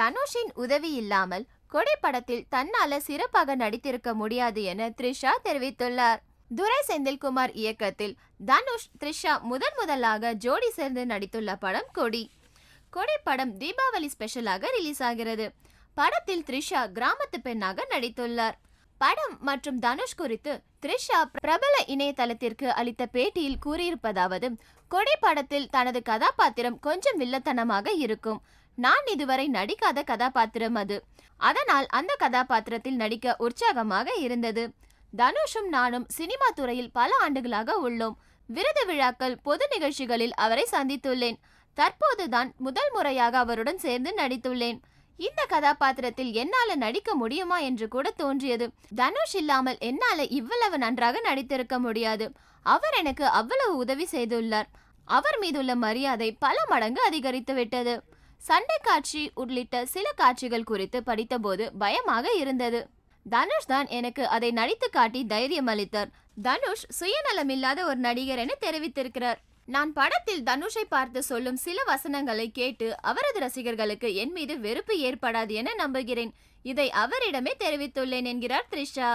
தனுஷின் உதவி இல்லாமல் கொடை படத்தில் தன்னால சிறப்பாக நடித்திருக்க முடியாது என த்ரிஷா தெரிவித்துள்ளார். துரை செந்தில்குமார் இயக்கத்தில் தனுஷ் த்ரிஷா முதன் முதலாக ஜோடி சேர்ந்து நடித்துள்ள படம் கொடி. கொடை படம் தீபாவளி ஸ்பெஷலாக ரிலீஸ் ஆகிறது. படத்தில் த்ரிஷா கிராமத்து பெண்ணாக நடித்துள்ளார். படம் மற்றும் தனுஷ் குறித்து த்ரிஷா பிரபல இணையதளத்திற்கு அளித்த பேட்டியில் கூறியிருப்பதாவது கொடை படத்தில் தனது கதாபாத்திரம் கொஞ்சம் வில்லத்தனமாக இருக்கும். நான் இதுவரை நடிக்காத கதாபாத்திரம் அது. அதனால் அந்த கதாபாத்திரத்தில் நடிக்க உற்சாகமாக இருந்தது. தனுஷும் நானும் சினிமா துறையில் பல ஆண்டுகளாக உள்ளோம். விருது விழாக்கள் பொது நிகழ்ச்சிகளில் அவரை சந்தித்துள்ளேன். தற்போதுதான் முதல் முறையாக அவருடன் சேர்ந்து நடித்துள்ளேன். இந்த கதாபாத்திரத்தில் என்னால நடிக்க முடியுமா என்று கூட தோன்றியது. தனுஷ் இல்லாமல் என்னால இவ்வளவு நன்றாக நடித்திருக்க முடியாது. அவர் எனக்கு அவ்வளவு உதவி செய்துள்ளார். அவர் மீதுள்ள மரியாதை பல மடங்கு அதிகரித்து விட்டது சண்டை காட்சி உள்ளிட்ட சில காட்சிகள் குறித்து படித்தபோது பயமாக இருந்தது. தனுஷ் தான் எனக்கு அதை நடித்து காட்டி தைரியம் அளித்தார். தனுஷ் சுயநலமில்லாத ஒரு நடிகர் என தெரிவித்திருக்கிறார். நான் படத்தில் தனுஷை பார்த்து சொல்லும் சில வசனங்களை கேட்டு அவரது ரசிகர்களுக்கு என் மீது வெறுப்பு ஏற்படாது என நம்புகிறேன். இதை அவரிடமே தெரிவித்துள்ளேன் என்கிறார் த்ரிஷா.